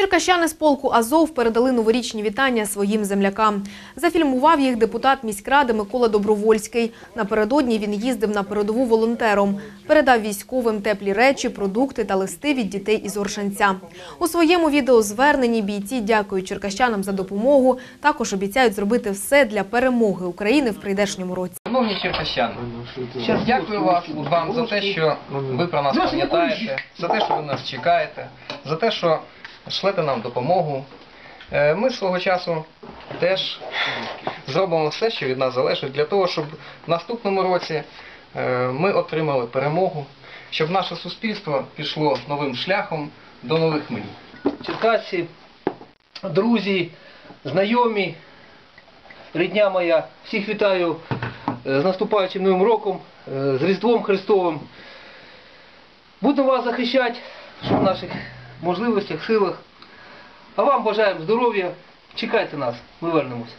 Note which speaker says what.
Speaker 1: Черкащани з полку Азов передали новорічні вітання своїм землякам. Зафільмував їх депутат міськради Микола Добровольський. Напередодні він їздив на передову волонтером. Передав військовим теплі речі, продукти та листи від дітей із Оршанця. У своєму відеозверненні бійці дякують черкащанам за допомогу. Також обіцяють зробити все для перемоги України в прийдешньому році.
Speaker 2: Шановні черкащани, дякую вас, вам за те, що ви про нас пам'ятаєте, за те, що ви нас чекаєте, за те, що шлете нам допомогу. Е, Ми свого часу теж зробимо все, що від нас залежить, для того, щоб в наступному році е, ми отримали перемогу, щоб наше суспільство пішло новим шляхом до нових мрій.
Speaker 3: черкасці, друзі, знайомі, рідня моя. Всіх вітаю е, з наступаючим Новим роком, з Різдвом Христовим. Будемо вас захищати, що в наших можливостях, силах. А вам бажаємо здоров'я. Чекайте нас, ми вернемось.